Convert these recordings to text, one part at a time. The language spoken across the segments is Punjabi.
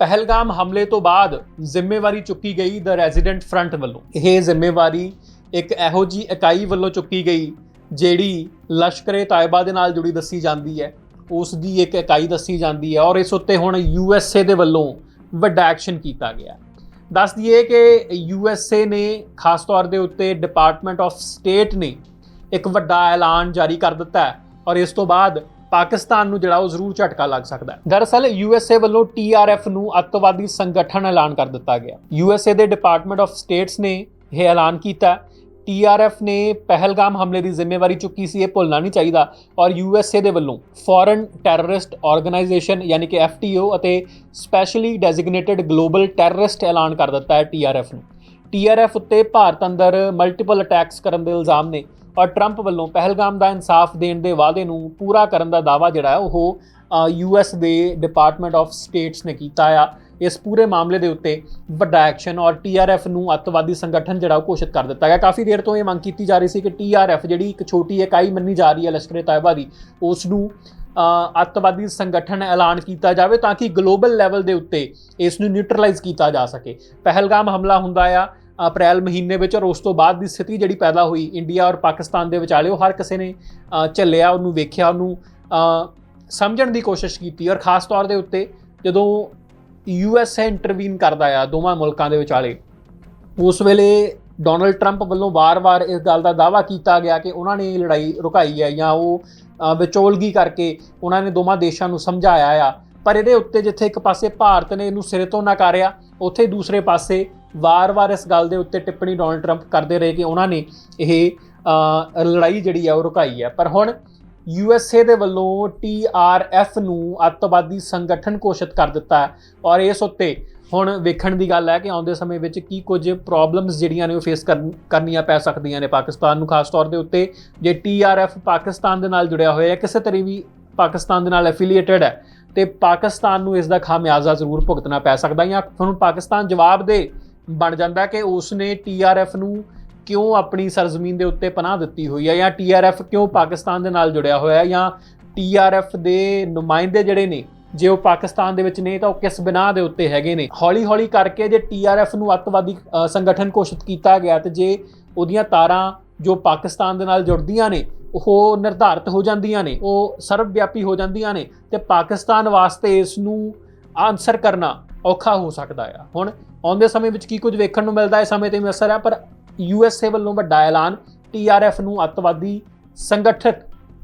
ਪਹਿਲਗਾਮ ਹਮਲੇ ਤੋਂ ਬਾਅਦ ਜ਼ਿੰਮੇਵਾਰੀ ਚੁੱਕੀ ਗਈ ਦ ਰੈਜ਼ੀਡੈਂਟ ਫਰੰਟ ਵੱਲੋਂ। ਇਹ ਜ਼ਿੰਮੇਵਾਰੀ ਇੱਕ ਇਹੋ ਜੀ ਇਕਾਈ ਵੱਲੋਂ ਚੁੱਕੀ ਗਈ, ਜਿਹੜੀ ਲਸ਼ਕਰੇ ਤਾਇਬਾ ਦੇ ਨਾਲ ਜੁੜੀ ਦੱਸੀ ਜਾਂਦੀ ਹੈ। ਉਸ ਦੀ ਇੱਕ ਇਕਾਈ ਦੱਸੀ ਜਾਂਦੀ ਹੈ ਔਰ ਇਸ ਉੱਤੇ ਹੁਣ ਯੂਐਸਏ ਦੇ ਵੱਲੋਂ ਵੱਡਾ ਐਕਸ਼ਨ ਕੀਤਾ ਗਿਆ। ਦੱਸ ਦਈਏ ਕਿ ਯੂਐਸਏ ਨੇ ਖਾਸ ਤੌਰ ਦੇ ਉੱਤੇ ਡਿਪਾਰਟਮੈਂਟ ਆਫ ਸਟੇਟ ਨੇ ਇੱਕ ਵੱਡਾ ਐਲਾਨ ਜਾਰੀ ਕਰ ਦਿੱਤਾ ਹੈ ਔਰ ਇਸ ਤੋਂ ਬਾਅਦ ਪਾਕਿਸਤਾਨ ਨੂੰ ਜਿਹੜਾ ਉਹ ਜ਼ਰੂਰ ਝਟਕਾ ਲੱਗ ਸਕਦਾ ਹੈ। ਦਰਅਸਲ ਯੂਐਸਏ ਵੱਲੋਂ ਟੀਆਰਐਫ ਨੂੰ ਅੱਤਵਾਦੀ ਸੰਗਠਨ ਐਲਾਨ ਕਰ ਦਿੱਤਾ ਗਿਆ। ਯੂਐਸਏ ਦੇ ਡਿਪਾਰਟਮੈਂਟ ਆਫ ਸਟੇਟਸ ਨੇ ਇਹ ਐਲਾਨ ਕੀਤਾ ਟੀਆਰਐਫ ਨੇ ਪਹਿਲਗਾਮ ਹਮਲੇ ਦੀ ਜ਼ਿੰਮੇਵਾਰੀ ਚੁੱਕੀ ਸੀ, ਇਹ ਭੁੱਲਣਾ ਨਹੀਂ ਚਾਹੀਦਾ ਔਰ ਯੂਐਸਏ ਦੇ ਵੱਲੋਂ ਫੋਰਨ ਟੈਰਰਿਸਟ ਆਰਗੇਨਾਈਜੇਸ਼ਨ ਯਾਨੀ ਕਿ ਐਫਟੀਓ ਅਤੇ ਸਪੈਸ਼ਲੀ ਡੈਜ਼ਿਗਨੇਟਿਡ ਗਲੋਬਲ ਟੈਰਰਿਸਟ ਐਲਾਨ ਕਰ ਦਿੱਤਾ ਹੈ ਟੀਆਰਐਫ ਨੂੰ। ਟੀਆਰਐਫ ਉੱਤੇ ਭਾਰਤ ਅੰਦਰ ਮਲਟੀਪਲ ਅਟੈਕਸ ਕਰਨ ਦੇ ਇਲਜ਼ਾਮ ਨੇ। ਟਰੰਪ ਵੱਲੋਂ ਪਹਿਲਗਾਮ ਦਾ ਇਨਸਾਫ ਦੇਣ ਦੇ ਵਾਅਦੇ ਨੂੰ ਪੂਰਾ ਕਰਨ ਦਾ ਦਾਅਵਾ ਜਿਹੜਾ ਹੈ, ਉਹ ਯੂਐਸ ਦੇ ਡਿਪਾਰਟਮੈਂਟ ਆਫ ਸਟੇਟਸ ਨੇ ਕੀਤਾ ਆ। ਇਸ ਪੂਰੇ ਮਾਮਲੇ ਦੇ ਉੱਤੇ ਵੱਡਾ ਐਕਸ਼ਨ ਔਰ ਟੀਆਰਐਫ ਨੂੰ ਅੱਤਵਾਦੀ ਸੰਗਠਨ ਜਿਹੜਾ ਉਹ ਘੋਸ਼ਿਤ ਕਰ ਦਿੱਤਾ ਗਿਆ। ਕਾਫੀ ਦੇਰ ਤੋਂ ਇਹ ਮੰਗ ਕੀਤੀ ਜਾ ਰਹੀ ਸੀ ਕਿ ਟੀਆਰਐਫ ਜਿਹੜੀ ਇੱਕ ਛੋਟੀ ਇਕਾਈ ਮੰਨੀ ਜਾ ਰਹੀ ਹੈ ਲਸ਼ਕਰੇ ਤਾਇਬਾ ਦੀ ਉਸ ਨੂੰ ਅੱਤਵਾਦੀ ਸੰਗਠਨ ਐਲਾਨ ਕੀਤਾ ਜਾਵੇ ਤਾਂ ਕਿ ਗਲੋਬਲ ਲੈਵਲ ਦੇ ਉੱਤੇ ਇਸ ਨੂੰ ਨਿਊਟਰਲਾਈਜ਼ ਕੀਤਾ ਜਾ ਸਕੇ। ਪਹਿਲਗਾਮ ਹਮਲਾ ਹੁੰਦਾ ਆ। ਅਪ੍ਰੈਲ ਮਹੀਨੇ ਵਿੱਚ ਔਰ ਉਸ ਤੋਂ ਬਾਅਦ ਦੀ ਸਥਿਤੀ ਜਿਹੜੀ ਪੈਦਾ ਹੋਈ, ਇੰਡੀਆ ਔਰ ਪਾਕਿਸਤਾਨ ਦੇ ਵਿਚਾਲੇ, ਉਹ ਹਰ ਕਿਸੇ ਨੇ ਝੱਲਿਆ, ਉਹਨੂੰ ਵੇਖਿਆ, ਉਹਨੂੰ ਸਮਝਣ ਦੀ ਕੋਸ਼ਿਸ਼ ਕੀਤੀ ਔਰ ਖਾਸ ਤੌਰ ਦੇ ਉੱਤੇ ਜਦੋਂ ਯੂਐਸਏ ਇੰਟਰਵੀਨ ਕਰਦਾ ਆ ਦੋਵਾਂ ਮੁਲਕਾਂ ਦੇ ਵਿਚਾਲੇ, ਉਸ ਵੇਲੇ ਡੋਨਲਡ ਟਰੰਪ ਵੱਲੋਂ ਵਾਰ-ਵਾਰ ਇਸ ਗੱਲ ਦਾ ਦਾਅਵਾ ਕੀਤਾ ਗਿਆ ਕਿ ਉਹਨਾਂ ਨੇ ਇਹ ਲੜਾਈ ਰੁਕਾਈ ਹੈ ਜਾਂ ਉਹ ਵਿਚੋਲਗੀ ਕਰਕੇ ਉਹਨਾਂ ਨੇ ਦੋਵਾਂ ਦੇਸ਼ਾਂ ਨੂੰ ਸਮਝਾਇਆ ਆ, ਪਰ ਇਹਦੇ ਉੱਤੇ ਜਿੱਥੇ ਇੱਕ ਪਾਸੇ ਭਾਰਤ ਨੇ ਇਹਨੂੰ ਸਿਰੇ ਤੋਂ ਨਕਾਰਿਆ, ਉੱਥੇ ਦੂਸਰੇ ਪਾਸੇ ਵਾਰ-ਵਾਰ ਇਸ ਗੱਲ ਦੇ ਉੱਤੇ ਟਿੱਪਣੀ ਡੋਨਲਡ ਟਰੰਪ ਕਰਦੇ ਰਹੇ ਕਿ ਉਹਨਾਂ ਨੇ ਇਹ ਲੜਾਈ ਜਿਹੜੀ ਆ ਉਹ ਰੁਕਾਈ ਹੈ ਪਰ ਹੁਣ ਯੂਐਸਏ ਦੇ ਵੱਲੋਂ ਟੀਆਰਐਫ ਨੂੰ ਅੱਤਵਾਦੀ ਸੰਗਠਨ ਘੋਸ਼ਿਤ ਕਰ ਦਿੱਤਾ ਹੈ ਔਰ ਇਸ ਉੱਤੇ ਹੁਣ ਵੇਖਣ ਦੀ ਗੱਲ ਹੈ ਕਿ ਆਉਂਦੇ ਸਮੇਂ ਵਿੱਚ ਕੀ ਕੁਝ ਪ੍ਰੋਬਲਮਸ ਜਿਹੜੀਆਂ ਨੇ ਉਹ ਫੇਸ ਕਰਨੀਆਂ ਪੈ ਸਕਦੀਆਂ ਨੇ ਪਾਕਿਸਤਾਨ ਨੂੰ, ਖਾਸ ਤੌਰ ਦੇ ਉੱਤੇ ਜੇ ਟੀਆਰਐਫ ਪਾਕਿਸਤਾਨ ਦੇ ਨਾਲ ਜੁੜਿਆ ਹੋਇਆ ਹੈ ਕਿਸੇ ਤਰ੍ਹਾਂ ਵੀ ਪਾਕਿਸਤਾਨ ਦੇ ਨਾਲ ਐਫੀਲੀਏਟਡ ਹੈ ਤੇ ਪਾਕਿਸਤਾਨ ਨੂੰ ਇਸ ਦਾ ਖਾਮਿਆਜ਼ਾ ਜ਼ਰੂਰ ਭੁਗਤਣਾ ਪੈ ਸਕਦਾ ਜਾਂ ਹੁਣ ਪਾਕਿਸਤਾਨ ਜਵਾਬ ਦੇ ਬਣ ਜਾਂਦਾ ਕਿ ਉਸ ਨੇ ਟੀਆਰਐਫ ਨੂੰ ਕਿਉਂ ਆਪਣੀ ਸਰਜ਼ਮੀਨ ਦੇ ਉੱਤੇ ਪਨਾਹ ਦਿੱਤੀ ਹੋਈ ਹੈ ਜਾਂ ਟੀਆਰਐਫ ਕਿਉਂ ਪਾਕਿਸਤਾਨ ਦੇ ਨਾਲ ਜੁੜਿਆ ਹੋਇਆ ਹੈ ਜਾਂ ਟੀਆਰਐਫ ਦੇ ਨੁਮਾਇੰਦੇ ਜਿਹੜੇ ਨੇ, ਜੇ ਉਹ ਪਾਕਿਸਤਾਨ ਦੇ ਵਿੱਚ ਨੇ ਤਾਂ ਉਹ ਕਿਸ ਬਿਨਾਹ ਦੇ ਉੱਤੇ ਹੈਗੇ ਨੇ? ਹੌਲੀ ਹੌਲੀ ਕਰਕੇ ਜੇ ਟੀਆਰਐਫ ਨੂੰ ਅੱਤਵਾਦੀ ਸੰਗਠਨ ਘੋਸ਼ਿਤ ਕੀਤਾ ਗਿਆ ਤੇ ਜੇ ਉਹਦੀਆਂ ਤਾਰਾਂ ਜੋ ਪਾਕਿਸਤਾਨ ਦੇ ਨਾਲ ਜੁੜਦੀਆਂ ਨੇ, ਉਹ ਨਿਰਧਾਰਿਤ ਹੋ ਜਾਂਦੀਆਂ ਨੇ, ਉਹ ਸਰਵ ਵਿਆਪੀ ਹੋ ਜਾਂਦੀਆਂ ਨੇ ਤੇ ਪਾਕਿਸਤਾਨ ਵਾਸਤੇ ਇਸ ਨੂੰ ਆਨਸਰ ਕਰਨਾ ਔਖਾ ਹੋ ਸਕਦਾ ਆ। ਹੁਣ ਆਉਂਦੇ ਸਮੇਂ ਵਿੱਚ ਕੀ ਕੁਝ ਵੇਖਣ ਨੂੰ ਮਿਲਦਾ ਹੈ? ਸਮੇਂ ਤੇ ਅਸਰ ਹੈ ਪਰ ਯੂਐਸਏ ਵੱਲੋਂ ਵੱਡਾ ਐਲਾਨ ਟੀਆਰਐਫ ਨੂੰ ਅੱਤਵਾਦੀ ਸੰਗਠਨ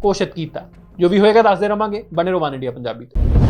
ਘੋਸ਼ਿਤ ਕੀਤਾ। ਜੋ ਵੀ ਹੋਏਗਾ, ਦੱਸਦੇ ਰਵਾਂਗੇ। ਬਣੇ ਰਹੋ ਵਨ ਇੰਡੀਆ ਪੰਜਾਬੀ ਤੇ।